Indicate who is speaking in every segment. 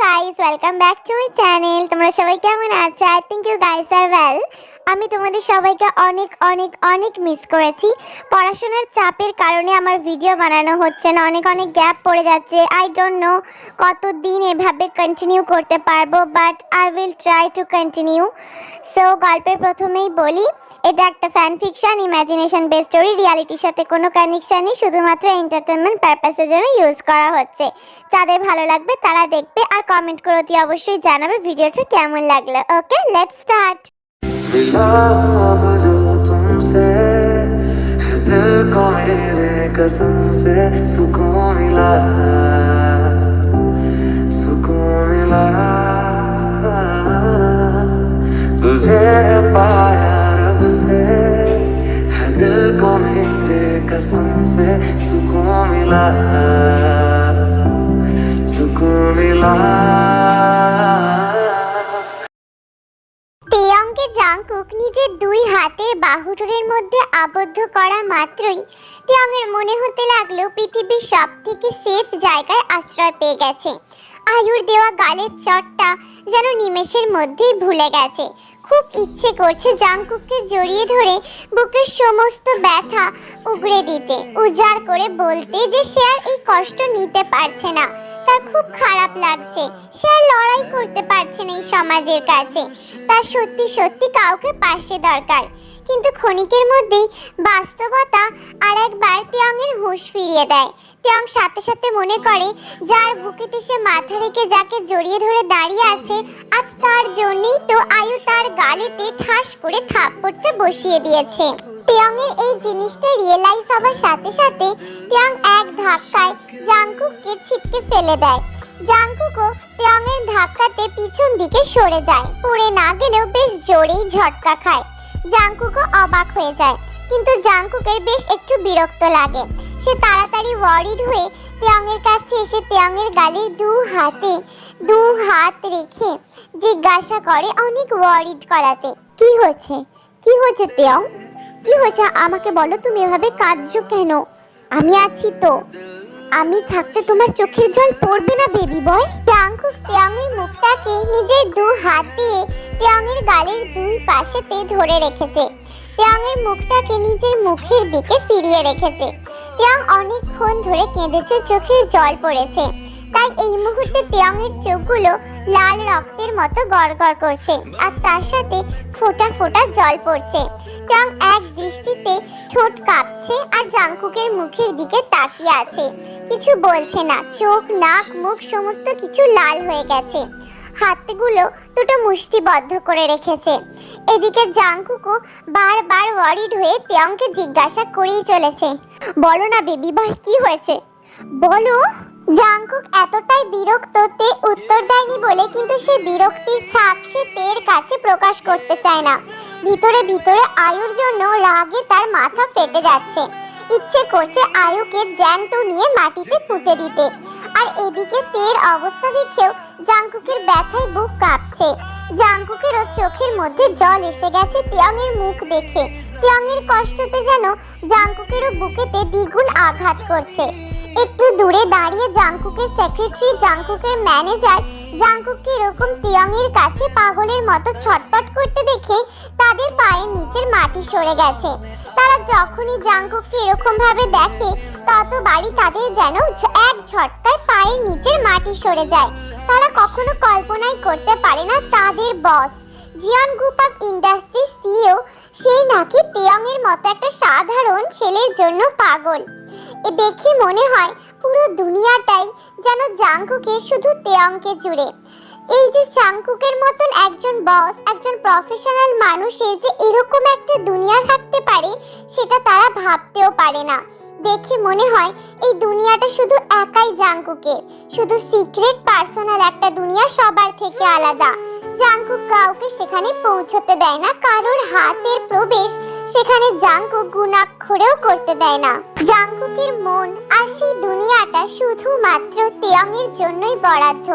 Speaker 1: Guys welcome back to my channel তোমরা সবাই কেমন আছো? I think you guys are well আমি তোমাদের সবাইকে অনেক অনেক অনেক মিস করেছি। পড়াশোনার চাপের কারণে আমার ভিডিও বানানো হচ্ছে না। অনেক অনেক গ্যাপ পড়ে যাচ্ছে। আই ডোন্ট নো কতদিন এভাবে কন্টিনিউ করতে পারব but I will try to continue so গল্পের প্রথমেই বলি, এটা একটা fan fiction imagination base story রিয়ালিটির সাথে কোনো কানেকশন নেই, শুধুমাত্র এন্টারটেনমেন্ট পারপাসের জন্য ইউজ করা হচ্ছে। যাদের ভালো লাগবে তারা দেখবে, আর কমেন্ট করে অতি অবশ্যই জানাবে ভিডিওটা কেমন লাগল। ওকে লেটস স্টার্ট
Speaker 2: मिला अब जो तुमसे है दिल को मेरे कसम से सुकून मिला
Speaker 1: পৃথিবীর সব থেকে সেফ জায়গায় আশ্রয় পেয়ে গেছে। আয়ুর দেওয়া গালের চটটা যেন নিমেষের মধ্যেই ভুলে গেছে। খুব ইচ্ছে করছে জাংকুককে জড়িয়ে ধরে বুকের সমস্ত ব্যথা উগড়ে দিতে, উজাড় করে বলতে যে সে আর এই কষ্ট নিতে পারছে না। তার খুব খারাপ লাগছে। সে আর লড়াই করতে পারছে না এই সমাজের কাছে। তার সত্যি সত্যি কাউকে পাশে দরকার। কিন্তু ক্ষণিকের মধ্যেই বাস্তবতা আর একবার তিয়াংয়ের হুঁশ ফিরিয়ে দেয়। তিয়াং সাথে সাথে মনে করে, যার বুকেতে সে মাথা রেখে যাকে জড়িয়ে ধরে দাঁড়িয়ে আছে, আজ তার জন্যই তো আয়ু তার গালেতে ঠাস করে থাপ্পড়টা বসিয়ে দিয়েছে। তিয়াংয়ের এই জিনিসটা রিয়েলাইজ হবার সাথে সাথে তিয়াং এক ধাক্কায় জাংকুককে ছিটকে ফেলে দেয়। জাংকুকও তিয়াংয়ের ধাক্কাতে পিছন দিকে সরে যায়। পড়ে না গেলেও বেশ জোরেই ঝটকা খায়। জাংকুকও অবাক হয়ে যায়। কিন্তু জাংকুকের বেশ একটু বিরক্ত লাগে। সে তাড়াতাড়ি ওয়ারিড হয়ে তিয়াংয়ের কাছে এসে তিয়াংয়ের গালে দু হাতে, দু হাত রেখে জিজ্ঞাসা করে অনেক ওয়ারিড করাতে, কি হয়েছে? কি হয়েছে তিয়াং কি হয়েছে? আমাকে বলো, তুমি এভাবে কাঁদছো কেন? আমি আছি তো। আমি থাকতে তোমার চোখের জল পড়বে না বেবি বয় জাংকুক তিয়াংয়ের মুখটাকে নিজের দু হাত দিয়ে তিয়াংয়ের গালের দুই পাশেতে ধরে রেখেছে। তিয়াংয়ের মুখটাকে নিজের মুখের দিকে ফিরিয়ে রেখেছে। তিয়াং অনেকক্ষণ ধরে কেঁদেছে, চোখের জল পড়েছে। তাই এই মুহূর্তে তিয়াংয়ের চোখগুলো লাল রক্তের মতো গড়গড় করছে আর তার সাথে ফোঁটা ফোঁটা জল পড়ছে। তিয়াং এক দৃষ্টিতে ঠোঁট কাঁপছে আর জাংকুকের মুখের দিকে তাকিয়ে আছে। কিছু বলছে না, চোখ, নাক, মুখ সমস্ত কিছু লাল হয়ে গেছে। হাতগুলো দুটো মুষ্টিবদ্ধ করে রেখেছে। এদিকে জাংকুকও বারবার ওয়ারিড হয়ে তিয়াংকে জিজ্ঞাসা করেই চলেছে, বলো না বেবি ভাই কি হয়েছে? বলো জাংকুক এতটাই বিরক্ত, তে উত্তর দেয়নি বলে কিন্তু সে বিরক্তির ছাপ সে তের কাছে প্রকাশ করতে চায় না। ভিতরে ভিতরে আয়ুর জন্য রাগে তার মাথা ফেটে যাচ্ছে। ইচ্ছে করছে আয়ুকে জ্যান্ত নিয়ে মাটিতে পুঁতে দিতে। আর এদিকে তের অবস্থা দেখেও জাংকুকের ব্যথায় বুক কাঁপছে। জাংকুকেরও চোখের মধ্যে জল এসে গেছে তিয়াংয়ের মুখ দেখে। তিয়াংয়ের কষ্টতে যেন জাংকুকেরও বুকেতে দ্বিগুণ আঘাত করছে। একটু দূরে দাঁড়িয়ে জাংকুকের সেক্রেটারি জাংকুকের ম্যানেজার জাংকুককে এরকম তিয়াংয়ের কাছে পাগলের মতো ছটপট করতে দেখে তাদের পায়ের নিচের মাটি সরে গেছে। তারা যখনই জাংকুককে এরকম ভাবে দেখে ততবারই তাদের যেন এক ঝটকায় পায়ের নিচের মাটি সরে যায়। তারা কখনো কল্পনাই করতে পারে না তাদের বস জিয়ান অফ ইন্ডাস্ট্রি সিইও সেই নাকি তেয়ংয়ের মতো একটা সাধারণ ছেলের জন্য পাগল। এ দেখে মনে হয় পুরো দুনিয়াটাই যেন জাঙ্কুকে শুধু তেয়ংকে জুড়ে। এই যে জাংকুকের মতন একজন বস, একজন প্রফেশনাল মানুষের যে এরকম একটা দুনিয়া থাকতে পারে, সেটা তারা ভাবতেও পারে না। দেখে মনে হয় এই দুনিয়াটা শুধু একাই জাংকুকের শুধু সিক্রেট পার্সোনাল একটা দুনিয়া সবার থেকে আলাদা। জাংকুক কাউকে সেখানে পৌঁছতে দেয় না, কারোর হাতের প্রবেশ সেখানে জাংকুক গুণাক্ষরেও করতে দেয় না। জাংকুকের মন আর সেই দুনিয়াটা শুধুমাত্র তেয়ংয়ের জন্যই বরাদ্দ।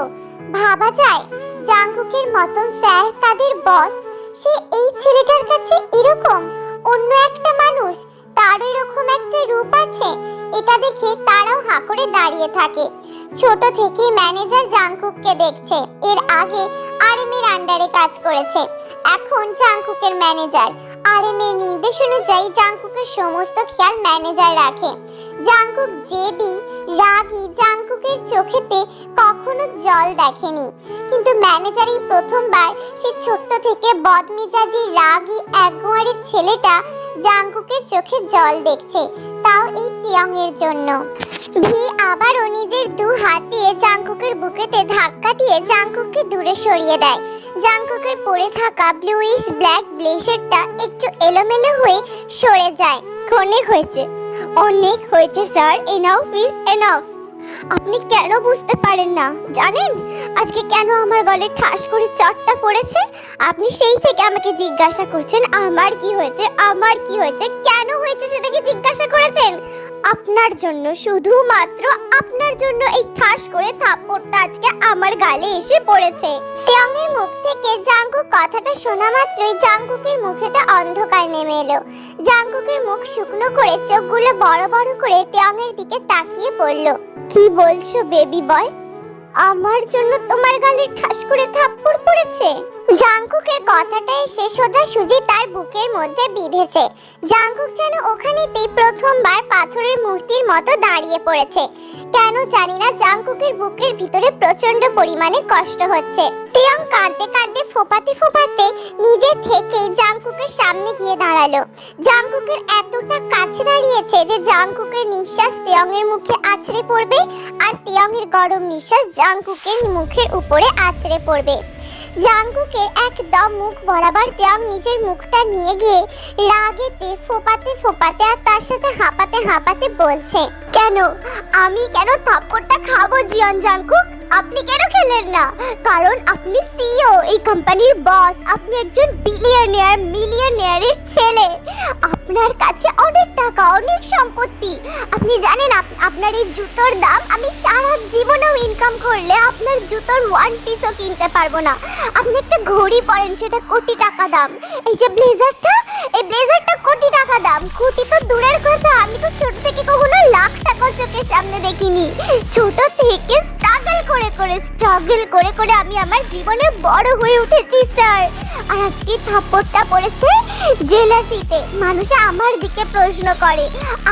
Speaker 1: ভাবা যায়, জাংকুকের মতন স্যার তাদের বস, সে এই ছেলেটার কাছে এরকম? অন্য একটা মানুষ, তার এরকম একটা রূপ আছে? এটা দেখে তারাও হাঁ করে দাঁড়িয়ে থাকে।
Speaker 3: ছোট থেকেই ম্যানেজার জাংকুককে দেখছে। এর আগে আরএমের আন্ডারে কাজ করেছে। এখন জাংকুকের ম্যানেজার। আরএমের নির্দেশ অনুযায়ী জাংকুকের সমস্ত খেয়াল ম্যানেজার রাখে। জাংকুক জেদি রাগী জাংকুকের চোখেতে কখনো জল দেখেনি। কিন্তু ম্যানেজার এই প্রথমবার সে ছোট্ট থেকে বদমেজাজি রাগী একগুয়ারের ছেলেটা জাংকুকের চোখে জল দেখছে, তাও এই এর জন্য। ভি আবারও নিজের দু হাত দিয়ে জাংকুকের বুকেতে ধাক্কা দিয়ে জাংকুককে দূরে সরিয়ে দেয়। জাংকুকের পরে থাকা ব্লুইশ ব্ল্যাক ব্লেজারটা একটু এলোমেলো হয়ে সরে যায় অনেক হয়েছে। অনেক হয়েছে স্যার। এনাফ ইজ এনাফ আপনি কেন বুঝতে পারেন না? জানেন? আজকে কেন আমার গলে ঠাস করে চটটা পড়েছে? আপনি সেই থেকে আমাকে জিজ্ঞাসা করছেন, আমার কি হয়েছে, আমার কি হয়েছে, কেন হয়েছে সেটা কি জিজ্ঞাসা করেছেন? আপনার জন্য, শুধুমাত্র আপনার জন্য এই ঠাস করে থাপ্পড়টা আজকে আমার গালে এসে পড়েছে। তিয়াংয়ের মুখ থেকে জাঙ্কুক কথাটা শোনা মাত্রই জাঙ্কুকের মুখেতে অন্ধকার নেমে এলো। জাঙ্কুকের মুখ শুকনো করে চোখগুলো বড় বড় করে তিয়াংয়ের দিকে তাকিয়ে পড়ল। কি বলছো বেবি বয় আমার জন্য তোমার গালে ঠাস করে থাপ্পড় পড়েছে। জাংকুকের কথাটা এসে সোজা সুজি তার বুকের মধ্যে বিঁধেছে। জাংকুক যেন ওখানেতেই প্রথমবার পাথরের মূর্তির মতো দাঁড়িয়ে পড়েছে। কেন জানি না জাংকুকের বুকের ভিতরে প্রচণ্ড পরিমাণে কষ্ট হচ্ছে। তিয়াং কাঁদতে কাঁদতে ফোপাতে ফোপাতে নিজে থেকেই জাংকুকের সামনে গিয়ে দাঁড়াল। জাংকুকের এতটা কাছে দাঁড়িয়েছে যে জাংকুকের নিঃশ্বাস তিয়াংয়ের মুখে আছড়ে পড়বে আর তিয়াংয়ের গরম নিঃশ্বাস জাংকুকের মুখের উপরে আছড়ে পড়বে। জাংকুকের একদম মুখ বরাবর তিয়াং নিজের মুখটা নিয়ে গিয়ে রাগেতে ফোপাতে ফোপাতে আর তার সাথে হাঁপাতে হাঁপাতে বলছে, কেন? আমি কেন থাপ্পড়টা খাব জিয়ন জাংকুক আপনি কেন খেলেন না? কারণ আপনি সিইও এই কোম্পানির বস আপনি একজন বিলিয়নিয়ার মিলিয়নিয়ারের ছেলে। আপনার কাছে টাকা, অনেক সম্পত্তি। আপনি জানেন আপনার এই জুতোর দাম, আমি সারা জীবনেও ইনকাম করলে আপনার জুতোর ওয়ান পিসও কিনতে পারব না। আপনি একটা ঘড়ি পরেন, সেটা কোটি টাকা দাম। এই যে ব্লেজারটা, এই ব্লেজারটা কোটি টাকা দাম। কোটি তো দূরের কথা, আমি তো ছোট থেকে কখনো লাখ টাকা চোখের সামনে দেখিনি। ছোট থেকে স্ট্রাগল করে করে স্ট্রাগল করে করে আমি আমার জীবনে বড় হয়ে উঠেছি স্যার আর আজকে থাপ্পড়টা পড়েছে জেলাসিতে মানুষ আমার দিকে প্রশ্ন করে,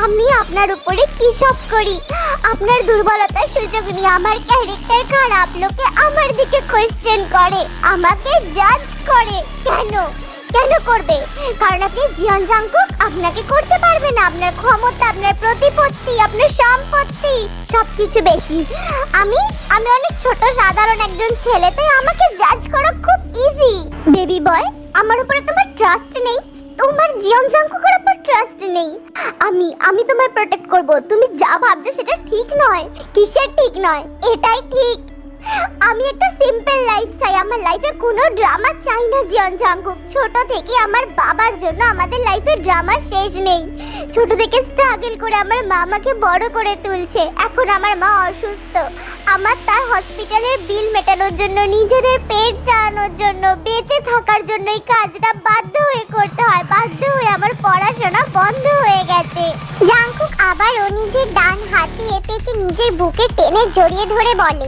Speaker 3: আমি আপনার উপরে কি সব করি? আপনার দুর্বলতার সুযোগ নিয়ে আমার ক্যারেক্টার খারাপ, লোকে আমার দিকে কোয়েশ্চেন করে, আমাকে জাজ করে। কেন? কেন করবে? কারণ আপনি জিয়ন জাংকুক, আপনাকে করতে পারবে না। আপনার ক্ষমতা, আপনার প্রতিপত্তি, আপনার সম্পত্তি, সবকিছু বেশি। আমি আমি অনেক ছোট, সাধারণ একজন ছেলে, তাই আমাকে জাজ করা খুব ইজি বেবি বয় আমার উপরে তোমার ট্রাস্ট নেই। তোমার জিয়ন জাংকুকের উপর ট্রাস্ট নেই। আমি আমি তোমায় প্রোটেক্ট করব। তুমি যা ভাবছ সেটা ঠিক নয়। কিসের ঠিক নয়? এটাই ঠিক। আমি একটা সিম্পল লাইফ চাই। আমার লাইফে কোনো ড্রামা চাই না, জিয়ন জাংকুক ছোট থেকে আমার বাবার জন্য আমাদের লাইফে ড্রামা শেষ নেই। ছোট থেকে স্ট্রাগল করে আমার মা আমাকে বড় করে তুলছে। এখন আমার মা অসুস্থ। আমার তার হসপিটালের বিল মেটানোর জন্য, নিজেদের পেট চালানোর জন্য, বেঁচে থাকার জন্য এই কাজটা বাধ্য হয়ে করতে হয়। বাধ্য হয়ে আমার পড়াশোনা বন্ধ হয়ে গেছে। জাংকুক আবারও নিজের ডান হাত থেকে নিজের বুকে টেনে জড়িয়ে ধরে বলে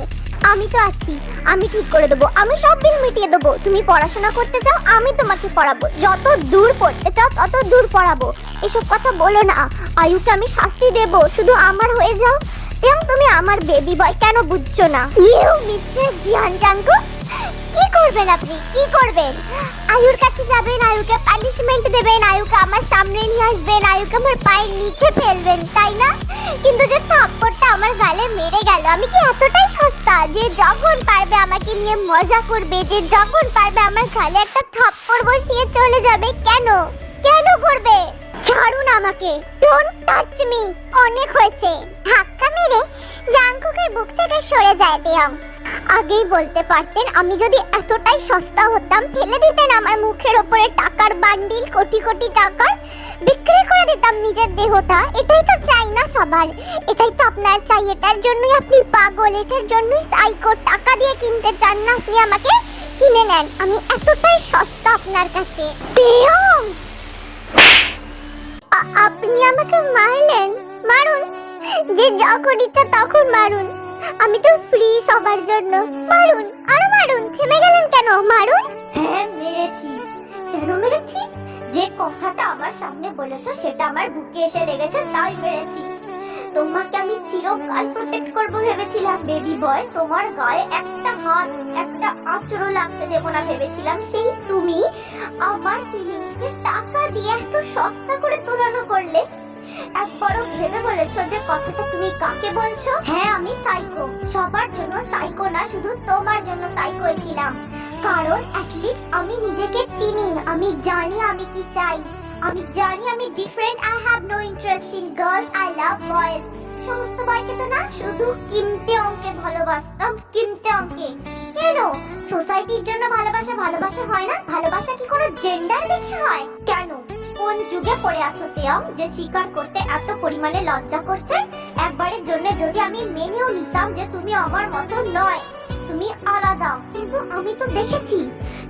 Speaker 3: আমি তো আছি। আমি ঠিক করে দেবো। আমি সব বিল মিটিয়ে দেবো। তুমি পড়াশোনা করতে চাও, আমি তোমাকে পড়াবো। যত দূর পড়তে চাও, তত দূর পড়াবো। এসব কথা বলো না। আয়ুকে আমি শাস্তি দেব। শুধু আমার হয়ে যাও। এবং তুমি আমার বেবি বয় কেন বুঝছ না? ইউ মিস্টার জিয়ান জাঙ্কু কি করবেন আপনি? কি করবেন? আয়ুর কাছে যাবেন, আয়ুকে পানিশমেন্ট দেবেন, আয়ুকে আমার সামনে নিয়ে আসবেন, আয়ুকে আমার পায়ের নিচে ফেলবেন, তাই না? কিন্তু যে থাপ্পড়টা আমার গালে মেরে গেল, আমি কি এতটাই সস্তা যে যখন পারবে আমাকে নিয়ে মজা করবে, যে যখন পারবে আমার গালে একটা থাপ্পড় বসিয়ে চলে যাবে, কেন? কেন করবে? ছাড়ুন আমাকে ডোন্ট টাচ মি অনেক হয়েছে। ধাক্কা মেরে জাংকুকের বুক থেকে সরে যায় দেয়াম আগেই বলতে পারতেন, আমি যদি এতটাই সস্তা হতাম, ফেলে দিতেন আমার মুখের ওপরে টাকার বান্ডিল, কোটি কোটি টাকার বিক্রি করে দিতাম নিজের দেহটা, এটাই তো চাই না সবার। এটাই তো আপনার চাই, এটার জন্যই আপনি পাগল, এটার জন্যই সাইকো টাকা দিয়ে কিনতে চান না, আপনি আমাকে কিনে নেন। আমি এতটাই সস্তা আপনার কাছে। আপনি আমাকে মারলেন? মারুন। যে যখন ইচ্ছা তখন মারুন।
Speaker 1: আমি তো ফ্রি সবার জন্য। মারুন, আরও মারুন। থেমে গেলেন কেন? মারুন?
Speaker 3: হ্যাঁ মেরেছি। কেন মেরেছি? যে কথাটা আমার সামনে বলেছ সেটা আমার বুকে এসে লেগেছে, তাই মেরেছি তোমাকে আমি চিরকাল প্রোটেক্ট করব ভেবেছিলাম বেবি বয় তোমার গায়ে একটা হাত, একটা আঁচড়ও লাগতে দেব না ভেবেছিলাম। সেই তুমি আমার ফিলিংসকে টাকা দিয়ে এত সস্তা করে তোলানো করলে? একবারও ভেবে বলেছ যে কথাটা তুমি কাকে বলছো? হ্যাঁ আমি সাইকো সবার জন্য সাইকো না, শুধু তোমার জন্য সাইকো ছিলাম। কারণ অ্যাটলিস্ট আমি নিজেকে চিনি, আমি জানি আমি কি চাই। আমি জানি আমি different I have no interest in girls I love boys সমস্ত বয়কে তো না, শুধু কিমতে অঙ্কে ভালোবাসতাম, কিমতে অঙ্কে। কেন? সোসাইটির জন্য ভালোবাসা ভালোবাসা হয় না? ভালোবাসা কি কোনো জেন্ডার দেখে হয়? কেন? কোন যুগে পড়ে আছো তেয়ম যে স্বীকার করতে এত পরিমাণে লজ্জা করছে? একবারের জন্য যদি আমি মেনেও নিতাম যে তুমি আমার মতো নয়, তুমি আলাদা। কিন্তু আমি তো দেখেছি,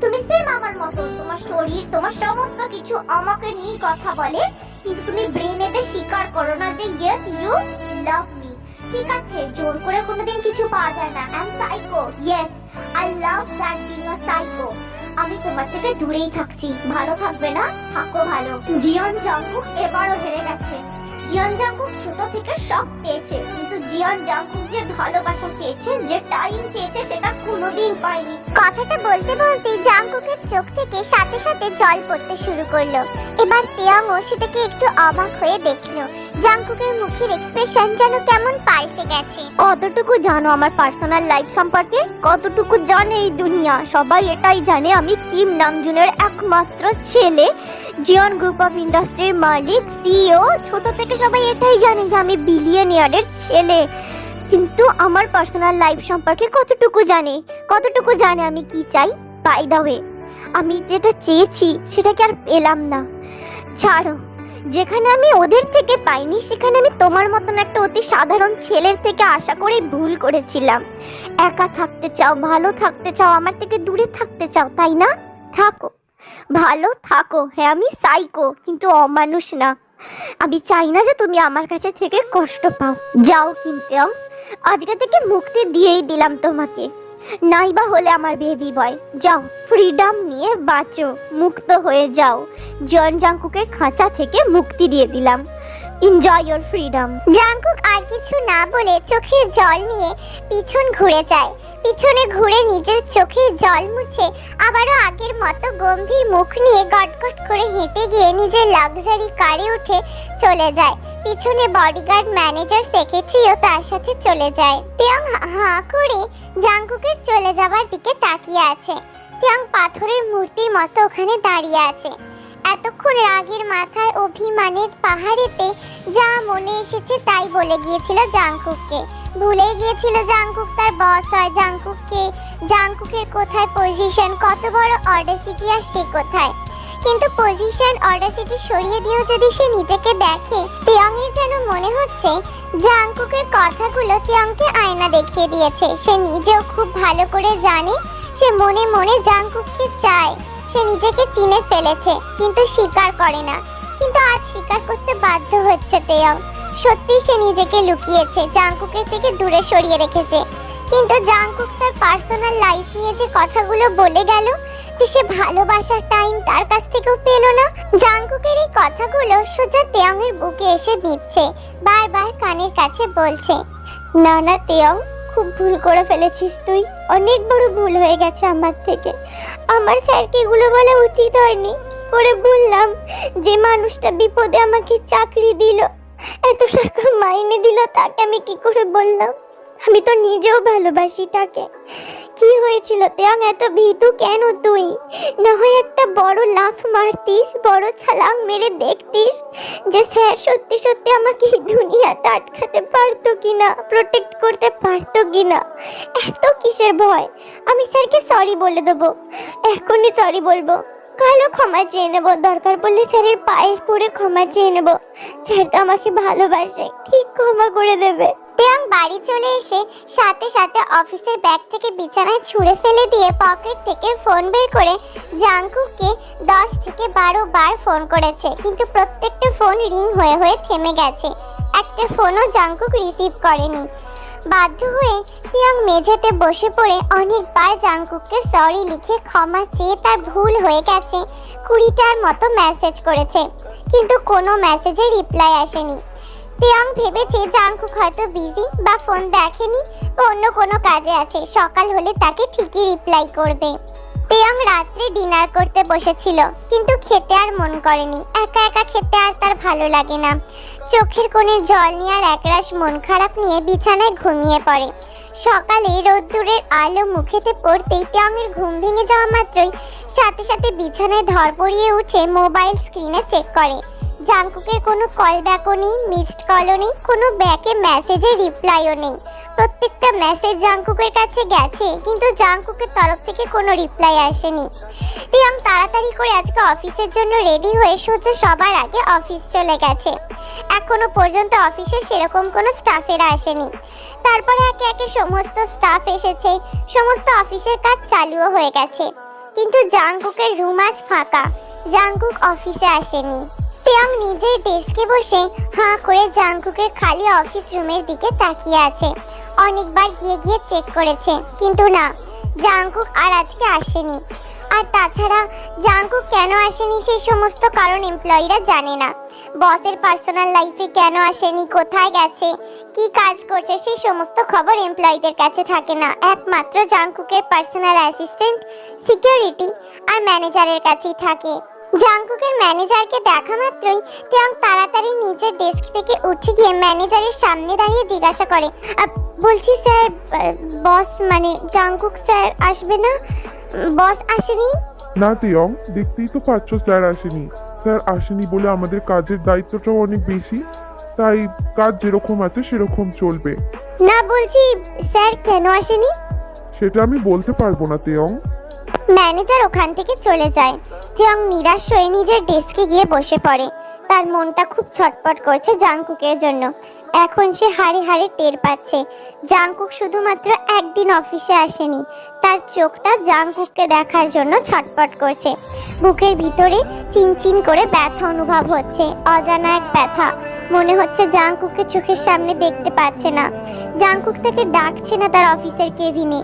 Speaker 3: তুমি সেম আমার মতো। তোমার শরীর, তোমার সমস্ত কিছু আমাকে নিয়েই কথা বলে। কিন্তু তুমি ব্রেনেতে স্বীকার করো না যে ইয়েস ইউ লাভ মি ঠিক আছে, জোর করে কোনোদিন কিছু পাওয়া যায় না। I am psycho yes I love that being a psycho আমি তোমার থেকে দূরেই থাকছি। ভালো থাকবে না? থাকো ভালো। জিয়ন জাংকুক এবারও হেরে গেছে। জিয়ন জাংকুক ছোট থেকে সব পেয়েছে, কিন্তু জিয়ন জাংকুক যে ভালোবাসা চেয়েছে, যে টাইম চেয়েছে, সেটা কোনোদিন পায়নি।
Speaker 1: কথাটা বলতে বলতে জাংকুকের চোখ থেকে সাথে সাথে জল পড়তে শুরু করল। এবার তেয়াংও সেটাকে একটু অবাক হয়ে দেখল। জাংকুকের মুখের এক্সপ্রেশন যেন কেমন পাল্টে গেছে।
Speaker 3: কতটুকু জানো আমার পার্সোনাল লাইফ সম্পর্কে? কতটুকু জানে এই দুনিয়া? সবাই এটাই জানে, আমি কিম নামজুনের একমাত্র ছেলে। জিয়ন গ্রুপ অফ ইন্ডাস্ট্রির মালিক সিইও ছোট থেকে সবাই এটাই জানে যে আমি বিলিয়নিয়ারের ছেলে। কিন্তু আমার পার্সোনাল লাইফ সম্পর্কে কতটুকু জানে? কতটুকু জানে আমি কি চাই? বাই দা ওয়ে আমি যেটা চেয়েছি সেটা কি আর পেলাম না। ছাড়ো। যেখানে আমি ওদের থেকে পাইনি, সেখানে আমি তোমার মতন একটা অতি সাধারণ ছেলের থেকে আশা করে ভুল করেছিলাম। একা থাকতে চাও, ভালো থাকতে চাও, আমার থেকে দূরে থাকতে চাও, তাই না? থাকো। ভালো থাকো। হ্যাঁ আমি সাইকো কিন্তু অমানুষ না। আমি চাই না যে তুমি আমার কাছে থেকে কষ্ট পাও। যাও কিন্তু আজকে থেকে মুক্তি দিয়েই দিলাম তোমাকে। নাইবা হলে আমার বেবি বয়। যাও, ফ্রিডম নিয়ে বাঁচো, মুক্ত হয়ে যাও। জন জাঙ্কুকের খাঁচা থেকে মুক্তি দিয়ে দিলাম। এনজয় ইয়োর ফ্রিডম
Speaker 1: জাংকুক আর কিছু না বলে চোখের জল নিয়ে পিছন ঘুরে যায়। পিছনে ঘুরে নিজের চোখের জল মুছে আবারও আগের মতো গম্ভীর মুখ নিয়ে গটগট করে হেঁটে গিয়ে নিজের লাক্সারি কারে উঠে চলে যায়। পিছনে বডিগার্ড ম্যানেজার সেক্রেটারিও তার সাথে চলে যায়। তেয়ং হাঁ করে জাংকুকের চলে যাবার দিকে তাকিয়ে আছে। তেয়ং পাথরের মূর্তির মতো ওখানে দাঁড়িয়ে আছে। এতক্ষণ রাগের মাথায় অভিমানের পাহাড়েতে যা মনে এসেছে তাই বলে গিয়েছিল জাংকুককে। ভুলে গিয়েছিল জাংকুক তার বস হয়। জাংকুককে, জাংকুকের কোথায় পজিশন কত বড় অর্ডাসিটি আর সে কোথায়? কিন্তু পজিশন অর্ডাসিটি সরিয়ে দিয়েও যদি সে নিজেকে দেখে তিয়াংয়ের যেন মনে হচ্ছে, জাংকুকের কথাগুলো তিয়াংকে আয়না দেখিয়ে দিয়েছে। সে নিজেও খুব ভালো করে জানে, সে মনে মনে জাংকুককে চায়। সে নিজেকে চিনে ফেলেছে, কিন্তু স্বীকার করে না। কিন্তু আজ স্বীকার করতে বাধ্য হচ্ছে তেয়ং সত্যি সে নিজেকে লুকিয়েছে, জাংকুকের থেকে দূরে সরিয়ে রেখেছে। কিন্তু জাংকুক তার পার্সোনাল লাইফ নিয়ে যে কথাগুলো বলে গেল, যে সে ভালোবাসার টাইম তার কাছ থেকেও পেল না, জাংকুকের এই কথাগুলো সোজা তেয়ংয়ের বুকে এসে বিঁধছে, বারবার কানের কাছে বলছে, না না তেয়ং খুব ভুল করে ফেলেছিস তুই। অনেক বড় ভুল হয়ে গেছে আমার থেকে। আমার স্যারকে এগুলো বলা উচিত হয়নি। করে বললাম যে মানুষটা বিপদে আমাকে চাকরি দিল। এত টাকা মাইনে দিল, তাকে আমি কি করে বললাম? আমি তো নিজেও ভালোবাসি তাকে। কি হয়েছিল? তেয়াং, এত ভীতু কেন তুই? না হয় একটা বড় লাফ মারতিস, বড় ছালাং মেরে দেখতিস যে স্যার সত্যি সত্যি আমাকে এই দুনিয়াতে আটকাতে পারতো কিনা প্রোটেক্ট করতে পারতো কিনা। এত কিসের ভয়? আমি স্যারকে সরি বলে দেবো। এখনই সরি বলব। কালও ক্ষমা চেয়ে নেব। দরকার পড়লে স্যারের পায়ে পড়ে ক্ষমা চেয়ে নেব। স্যার তো আমাকে ভালোবাসে। ঠিক ক্ষমা করে দেবে। তেয়াং বাড়ি চলে এসে সাথে সাথে অফিসের ব্যাগ থেকে বিছানায় ছুঁড়ে ফেলে দিয়ে পকেট থেকে ফোন বের করে জাংকুককে দশ থেকে বারো বার ফোন করেছে। কিন্তু প্রত্যেকটা ফোন রিং হয়ে হয়ে থেমে গেছে। একটা ফোনও জাংকুক রিসিভ করেনি। বাধ্য হয়ে তিয়াং মেঝেতে বসে পড়ে অনেকবার জাংকুককে সরি লিখে ক্ষমা চেয়ে তার ভুল হয়ে গেছে। কুড়িটার মতো মেসেজ করেছে। কিন্তু কোনো মেসেজে রিপ্লাই আসেনি। তিয়াং ভেবেছে জাংকুক হয়তো বিজি বা ফোন দেখেনি বা অন্য কোনো কাজে আছে, সকাল হলে তাকে ঠিকই রিপ্লাই করবে। তিয়াং রাত্রে ডিনার করতে বসেছিল, কিন্তু খেতে আর মন করেনি, একা একা খেতে আর তার ভালো লাগে না। চোখের কোণে জল নিয়ে আর একরাশ মন খারাপ নিয়ে বিছানায় ঘুমিয়ে পড়ে। সকালে রোদ্দুরের আলো মুখেতে পড়তেই তিয়াংয়ের ঘুম ভেঙে যাওয়া মাত্রই সাথে সাথে বিছানায় ধর পড়িয়ে উঠে মোবাইল স্ক্রিনে চেক করে। জাংকুকের কোনো কল ব্যাকও নেই মিসড কলও নেই, কোনো ব্যাকে মেসেজের রিপ্লাইও নেই। প্রত্যেকটা মেসেজ জাংকুকের কাছে গেছে, কিন্তু জাংকুকের তরফ থেকে কোনো রিপ্লাই আসেনি। তিয়াং তাড়াতাড়ি করে আজকে অফিসের জন্য রেডি হয়ে সোজা সবার আগে অফিস চলে গেছে। এখনও পর্যন্ত অফিসে সেরকম কোনো স্টাফেরা আসেনি। তারপরে একে একে সমস্ত স্টাফ এসেছে, সমস্ত অফিসের কাজ চালুও হয়ে গেছে। কিন্তু জাংকুকের রুম আজ ফাঁকা, জাংকুক অফিসে আসেনি। তিয়াং নিজের ডেস্কে বসে হাঁ করে জাংকুকের খালি অফিস রুমের দিকে তাকিয়ে আছে। অনেকবার গিয়ে গিয়ে চেক করেছে, কিন্তু না, জাংকুক আর আজকে আসেনি। আর তাছাড়া জাংকুক কেন আসেনি সেই সমস্ত কারণ এমপ্লয়িরা জানে না। বসের পার্সোনাল লাইফে কেন আসেনি, কোথায় গেছে, কি কাজ করছে সেই সমস্ত খবর এমপ্লয়ীদের কাছে থাকে না। একমাত্র জাংকুকের পার্সোনাল অ্যাসিস্ট্যান্ট সিকিউরিটি আর ম্যানেজারের কাছেই থাকে। জাংকুকের ম্যানেজারকে দেখা মাত্রই তিয়াং তাড়াতাড়ি নিচের ডেস্ক থেকে উঠে গিয়ে ম্যানেজারের সামনে দাঁড়িয়ে জিজ্ঞাসা করে বলছি স্যার বস মানে জাংকুক স্যার আসবে না? বস আসেনি?
Speaker 4: না তিয়ং দেখতেই তো পাচ্ছ স্যার আসেনি। স্যার আসেনি বলে আমাদের কাজের দায়িত্বটাও অনেক বেশি তাই কাজ যেরকম আছে সেরকম চলবে।
Speaker 1: না বলছি স্যার কেন আসেনি?
Speaker 4: সেটা আমি বলতে পারব না তেয়ং।
Speaker 1: ম্যানেজার ওখান থেকে চলে যায়। থিয়ং নিরাশ হয়ে নিজের ডেস্কে গিয়ে বসে পড়ে। তার মনটা খুব ছটপট করছে জাংকুকের জন্য। এখন সে হাড়ে হাড়ে টের পাচ্ছে। জাংকুক শুধুমাত্র একদিন অফিসে আসেনি। তার চোখটা জাংকুককে দেখার জন্য ছটপট করছে। বুকের ভিতরে চিনচিন করে ব্যথা অনুভব হচ্ছে, অজানা এক ব্যথা। মনে হচ্ছে জাংকুককে চোখের সামনে দেখতে পাচ্ছে না। জাংকুক তাকে ডাকছে না তার অফিসের কেবিনে।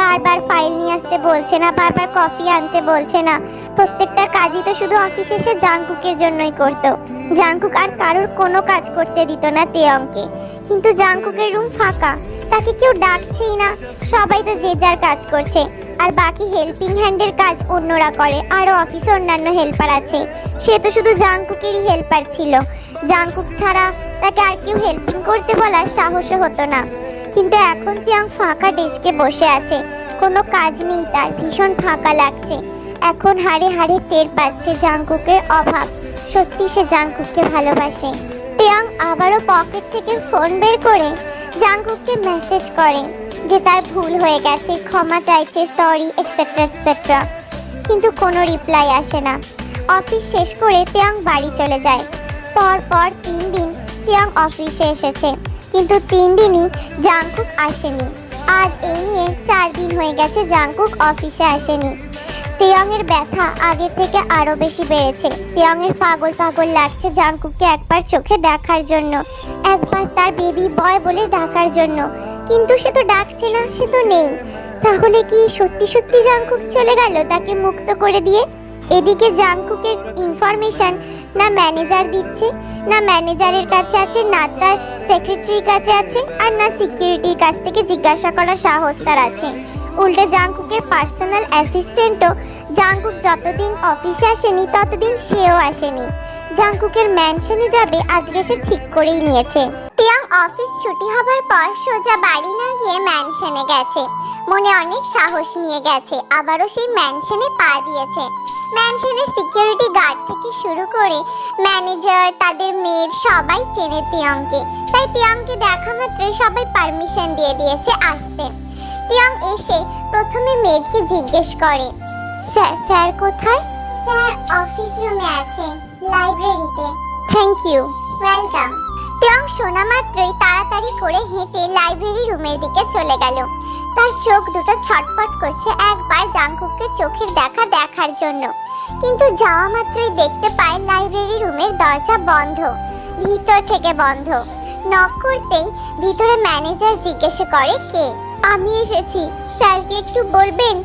Speaker 1: বারবার ফাইল নিয়ে আসতে বলছে না, বারবার কফি আনতে বলছে না। প্রত্যেকটা কাজই তো শুধু অফিসে এসে জাংকুকের জন্যই করতো। জাংকুক আর কারোর কোনো কাজ করতে দিত না তেয়ংকে কিন্তু জাংকুকের রুম ফাঁকা। তাকে কেউ ডাকছেই না। সবাই তো যে যার কাজ করছে। আর বাকি হেল্পিং হ্যান্ডের কাজ অন্যরা করে। আরও অফিসে অন্যান্য হেল্পার আছে। সে তো শুধু জাংকুকেরই হেল্পার ছিল। জাংকুক ছাড়া তাকে আর কেউ হেল্পিং করতে বলার সাহসও হতো না। কিন্তু এখন তিয়াং ফাঁকা ডেস্কে বসে আছে। কোনো কাজ নেই তার। ভীষণ ফাঁকা লাগছে। এখন হাড়ে হাড়ে টের পাচ্ছে জাংকুকের অভাব। সত্যি সে জাংকুককে ভালোবাসে। তিয়াং আবারও পকেট থেকে ফোন বের করে জাংকুককে মেসেজ করে যে তার ভুল হয়ে গেছে, ক্ষমা চাইছে সরি এক্সেট্রা এক্সেট্রা কিন্তু কোনো রিপ্লাই আসে না। অফিস শেষ করে তিয়াং বাড়ি চলে যায়। পর পর তিন দিন তিয়াং অফিসে এসেছে। কিন্তু তিন দিনই জাংকুক আসেনি। আর এই নিয়ে চার দিন হয়ে গেছে জাংকুক অফিসে আসেনি। তিয়াংয়ের ব্যথা আগের থেকে আরও বেশি বেড়েছে। তিয়াংয়ের পাগল পাগল লাগছে জাংকুককে একবার চোখে দেখার জন্য। একবার তার বেবি বয় বলে ডাকার জন্য। কিন্তু সে তো ডাকছে না, সে তো নেই। তাহলে কি সত্যি সত্যি জাংকুক চলে গেল তাকে মুক্ত করে দিয়ে? এদিকে জাংকুকের ইনফরমেশন না ম্যানেজার দিচ্ছে? না ম্যানেজারের কাছে আছে, না তার সেক্রেটারির কাছে আছে, আর না সিকিউরিটির কাছ থেকে জিজ্ঞাসা করার সাহস তার আছে। উল্টে জাংকুকের পার্সোনাল অ্যাসিস্ট্যান্টও জাংকুক যতদিন অফিসে আসেনি, ততদিন সেও আসেনি। জাংকুকের ম্যানশনে যাবে, আজকে সে ঠিক করেই নিয়েছে। তিয়াং অফিস ছুটি হবার পর সোজা বাড়ি না গিয়ে ম্যানশনে গেছে। মনে অনেক সাহস নিয়ে গেছে, আবারও সেই ম্যানশনে পা দিয়েছে। ম্যানশনের সিকিউরিটি গার্ড থেকে শুরু করে ম্যানেজার তাদের মেয়ের সবাই চেনে তিয়াংকে তাই তিয়াংকে দেখা মাত্রই সবাই পারমিশন দিয়ে দিয়েছে আসতে। তিয়াং এসে প্রথমে মেয়েকে জিজ্ঞেস করে, স্যার স্যার কোথায়? স্যার অফিস রুমে আছে লাইব্রেরিতে থ্যাংক ইউ ওয়েলকাম তিয়াং শোনা মাত্রই তাড়াতাড়ি করে হেঁটে লাইব্রেরি রুমের দিকে চলে গেল। তার চোখ দুটো ছটপট করছে একবার জাংকুককে চোখের দেখা দেখার জন্য। কিন্তু যাওয়া মাত্রই দেখতে পায় লাইব্রেরি রুমের দরজা বন্ধ, ভিতর থেকে বন্ধ। নক করতেই ভিতরে ম্যানেজার জিজ্ঞেস করে, কে? আমি এসেছি। স্যারকে একটু বলবেন?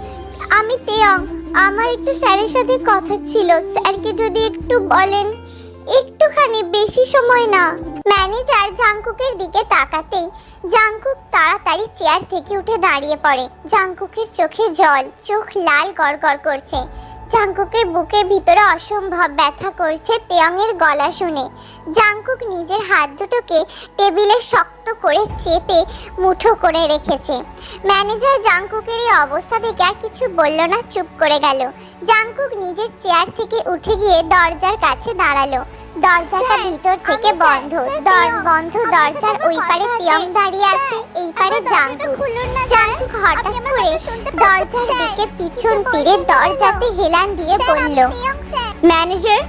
Speaker 1: আমি তেয়ং। আমার একটু স্যারের সাথে কথা ছিল। স্যারকে যদি একটু বলেন। একটুখানি বেশি সময় না। ম্যানেজার জাংকুকের দিকে তাকাতেই জাংকুক তাড়াতাড়ি চেয়ার থেকে উঠে দাঁড়িয়ে পড়ে। জাংকুকের চোখে জল, চোখ লাল গড় করছে। জাংকুকের বুকের ভিতরে অসম্ভব ব্যথা করছে তেয়ংয়ের গলা শুনে। জাংকুক নিজের হাত দুটোকে টেবিলে শক্ত করে চেপে মুঠো করে রেখেছে। ম্যানেজার জাংকুকের এই অবস্থা দেখে আর কিছু বলল না চুপ করে গেল। জাংকুক নিজের চেয়ার থেকে উঠে গিয়ে দরজার কাছে দাঁড়াল। দরজাটা ভিতর থেকে বন্ধ। দর বন্ধ দরজার ওই পারে তিয়ং দাঁড়িয়ে আছে এই পারে জাংকুক। জাংকুক হঠাৎ করে দরজার দিকে পিছন ফিরে দরজাতে হেলান দিয়ে বলল ম্যানেজার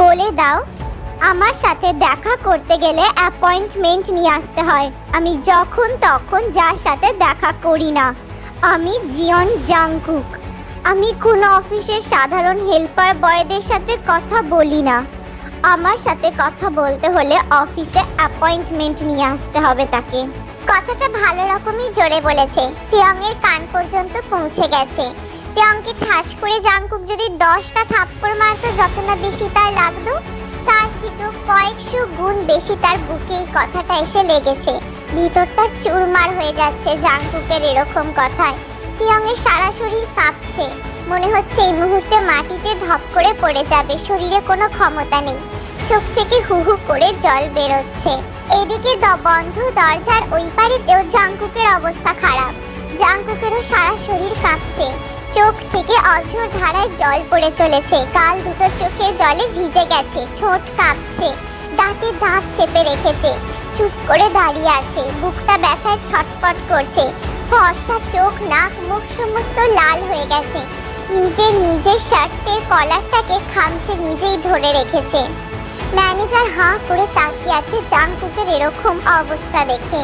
Speaker 1: বলে দাও আমার সাথে দেখা করতে গেলে অ্যাপয়েন্টমেন্ট নিয়ে আসতে হয়। আমি যখন তখন যার সাথে দেখা করি না। আমি জিয়ন জাংকুক। আমি কোনো অফিসের সাধারণ হেল্পার বয়দের সাথে কথা বলি না। আমার সাথে কথা বলতে হলে অফিসে অ্যাপয়েন্টমেন্ট নিয়ে আসতে হবে তাকে। কথাটা ভালো রকমই জোরে বলেছে। তেয়ংয়ের কান পর্যন্ত পৌঁছে গেছে। তেয়ংকে ঠাস করে জাংকুক যদি দশটা থাপ্পড় মারতো, যত না বেশি তার লাগতো তার কিন্তু কয়েকশো গুণ বেশি তার বুকে এই কথাটা এসে লেগেছে। ভিতরটা চুরমার হয়ে যাচ্ছে জাংকুকের এরকম কথায়। তিয়ংয়ের সারা শরীর কাঁপছে। মনে হচ্ছে এই মুহূর্তে মাটিতে ধপ করে পড়ে যাবে, শরীরে কোনো ক্ষমতা নেই। চোখ থেকে হু হু করে জল বেরোচ্ছে। এদিকে বন্ধ দরজার ওই পারেতেও জাংকুকের অবস্থা খারাপ। জাংকুকেরও সারা শরীর কাঁপছে। চোখ থেকে অঝোর ধারায় জল পড়ে চলেছে। কাল দুটো চোখে জলে ভিজে গেছে, ঠোঁট কাঁপছে, দাঁতে দাঁত চেপে রেখেছে, চুপ করে দাঁড়িয়ে আছে, বুকটা ব্যথায় ছটপট করছে, ফর্সা চোখ, নাক, মুখ সমস্ত লাল হয়ে গেছে। নিজে নিজের শার্টের কলারটাকে খামচে নিজেই ধরে রেখেছে। ম্যানেজার হাঁ করে তাকিয়ে আছে জাংকুকের এরকম অবস্থা দেখে।